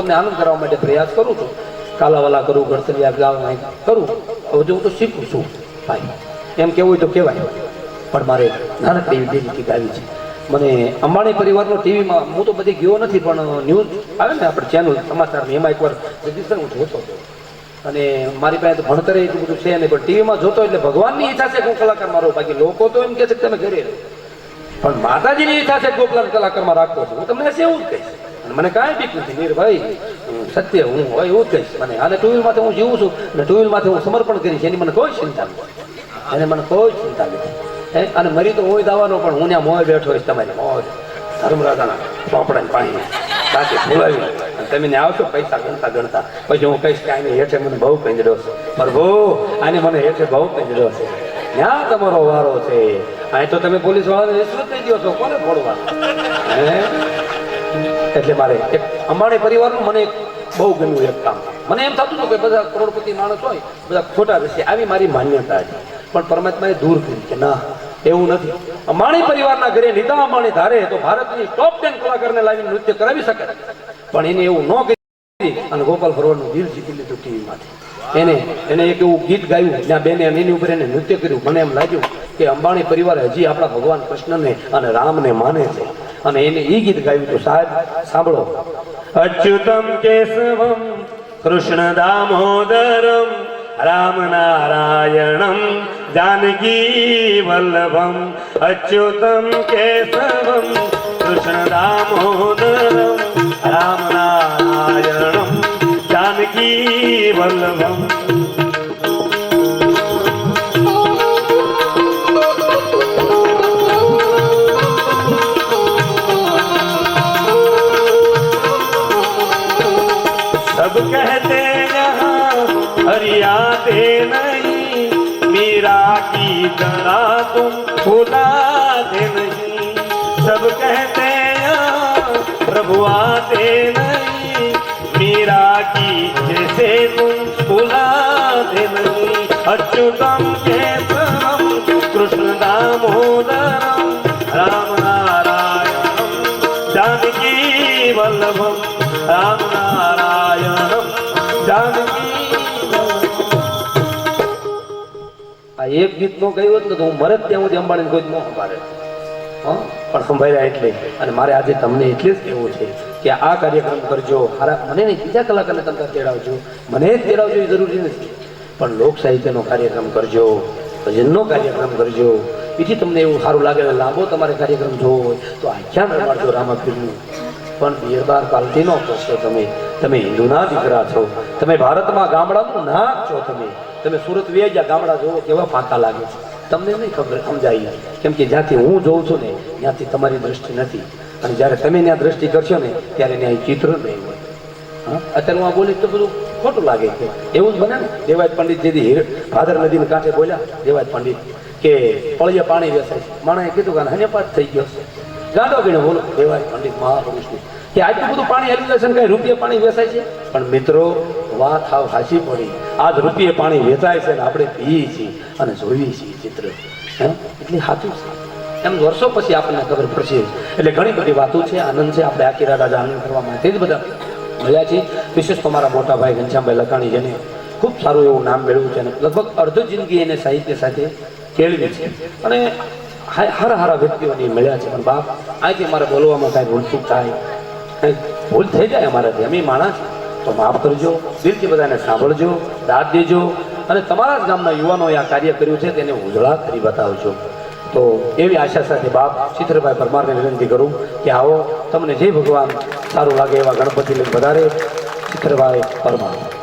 તમને આનંદ કરવા માટે પ્રયાસ કરું છું. કાલાવાલા કરું ગણતરિયા ગાવ કરું. જો હું તો શીખું છું, ભાઈ. એમ કેવું હોય તો કહેવાય. પણ મારે નાનકડી એવી બેનથી ગાવી છે. મને અંબાણી પરિવારનો ટીવીમાં, હું તો બધી ગયો નથી, પણ ન્યૂઝ આવે ને આપણે ચેનલ સમાચારમાં, એમાં એકવાર રજિસ્ટર હું જોતો અને મારી પાસે તો ભણતરે એટલું બધું છે નહીં, પણ ટીવીમાં જોતો એટલે ભગવાનની ઈચ્છા છે કે કલાકાર મારો, બાકી લોકો તો એમ કહે છે કે તમે ઘરે પણ માતાજીની ઈચ્છા છે કે કલાકારમાં રાખો છો. હું તમને એવું જ કહીશ. મને કાંઈ બીક નથી મીરભાઈ હું સત્ય હું હોય એવું જ કહીશ. મને આને ટુ વ્હીલમાંથી હું જીવું છું અને ટુ વ્હીલમાંથી હું સમર્પણ કરીશ, એની મને કોઈ ચિંતા નથી. એને મને કોઈ ચિંતા નથી. અને મરી તો હોય દાવાનો, પણ હું ત્યાં મોય બેઠો હોઈશ, તમારી મોજ. ધર્મરાજાના ચોપડા પાણી સાચી ફૂલાવી તમે ને આવશો, પૈસા ગણતા ગણતા. પછી હું કહીશ કે આને હેઠે મને બહુ કંજડો છે. પ્રભુ, આને મને હેઠે બહુ કંજડો છે. ત્યાં તમારો વારો છે. અહીં તો તમે પોલીસ વાળાને રિશ્વત થઈ દો છો, કોને ફોડવા હે? એટલે મારે. એક અંબાણી પરિવારનું મને બહુ ગમ્યું એક કામ. મને એમ થતું હતું કે બધા કરોડપતિ માણસ હોય, બધા ખોટા રહેશે. આવી મારી માન્યતા છે પણ પરમાત્માએ દૂર કરી કે ના, એવું નથી. અંબાણી પરિવારના ઘરે નીતા અંબાણી ધારે તો ભારતની ટોપ ટેન કલાકારને લાવીને નૃત્ય કરાવી શકે. પણ એને એવું ન કરી અને ગોપાલ ભરવાડનું દિલ જીતી લીધું ટીવીમાંથી. એને એને એક એવું ગીત ગાયું, જ્યાં બેને એની ઉપર એને નૃત્ય કર્યું. મને એમ લાગ્યું કે અંબાણી પરિવાર હજી આપણા ભગવાન કૃષ્ણને અને રામને માને છે. અને એને એ ગીત ગાયું તો સાહેબ, સાંભળો. અચ્યુતમ કેશવમ, કૃષ્ણ દામોદરમ, રામ નારાયણમ, જાનકી વલ્લભમ. અચ્યુતમ કેશવમ, કૃષ્ણ દામોદરમ, રામ નારાયણમ, જાનકી વલ્લભમ. सब कहते यहाँ हरियाते नहीं मीरा की तरह तुम भुलाते नहीं सब कहते यहाँ प्रभु आते नहीं मीरा की जैसे तुम भुलाते नहीं अच्युतम केशवम कृष्ण दामोदरम राम नारायणम जानकी वल्लभम આ એક ગીત નો ગયું હોત ને તો હું મરે ત્યાં સુધી અંબાણી કોઈ ન સંભાળે? પણ સંભાળ્યા એટલે. અને મારે આજે તમને એટલે જ કહેવું છે કે આ કાર્યક્રમ કરજો. મારા મને નહીં, બીજા કલાકારને તમે તેડાવજો. મને જ તેડાવજો એ જરૂરી નથી. પણ લોક સાહિત્યનો કાર્યક્રમ કરજો. ભજનનો કાર્યક્રમ કરજો. એથી તમને એવું સારું લાગે લાંબો તમારે કાર્યક્રમ જોવો હોય તો આખ્યાન રમાડજો રામાપીરનું. પણ બિરબાર પાલટીનો છો તમે. તમે હિન્દુના દીકરા છો. તમે ભારતમાં ગામડાનું નાક છો તમે. તમે સુરત ગયા ગામડા જોવો કેવા ફાંકા લાગે છે. તમને નહીં ખબર, સમજાય કેમ કે જ્યાંથી હું જોઉં છું ને, ત્યાંથી તમારી દ્રષ્ટિ નથી. અને જ્યારે તમે ત્યાં દ્રષ્ટિ કરશો ને, ત્યારે ત્યાં ચિત્ર નહીં હોય. અત્યારે હું આ બોલીશ તો બધું ખોટું લાગે છે. એવું જ બને ને. દેવાજ પંડિત જેથી ભાદર નદીને કાંઠે બોલ્યા દેવાજ પંડિત, કે પળિયા પાણી વેસાય છે. માણસે કીધું કે હન્યપાત થઈ ગયો ગાંડો ગીણો બોલો દેવાજ પંડિત મહાપુરુષની કે આટલું બધું પાણી હરી જશે કઈ રૂપિયા પાણી વેચાય છે? પણ મિત્રો, વાત હાવ હાચી પડી. આજ રૂપિયે પાણી વેચાય છે ને આપણે પીએ છીએ અને જોઈએ છીએ ચિત્ર. એટલે સાચું છે. એમ વર્ષો પછી આપણને ખબર પડશે. એટલે ઘણી બધી વાતો છે, આનંદ છે. આપણે આખી રાત આજે આનંદ કરવા માટે જ બધા મળ્યા છીએ. વિશેષ તો મારા મોટા ભાઈ ઘનશ્યામભાઈ લખાણી જેને ખૂબ સારું એવું નામ મેળવ્યું છે અને લગભગ અડધો જિંદગી એને સાહિત્ય સાથે કેળવી છે. અને હારા હારા વ્યક્તિઓને મળ્યા છે. પણ બાપ આજે મારે બોલવામાં કાંઈ ભૂલચૂક થાય કંઈક ભૂલ થઈ જાય અમારાથી. અમે માણસ, તો માફ કરજો, દિલથી બધાને સાંભળજો, દાદ દેજો, અને તમારા જ ગામના યુવાનોએ આ કાર્ય કર્યું છે તેને ઉજળા કરી બતાવજો. તો એવી આશા સાથે બાપ ચિત્રભાઈ પરમારને વિનંતી કરું કે આવો, તમને જે ભગવાન, સારું લાગે એવા ગણપતિ લઈને વધારે ચિત્રભાઈ પરમાર.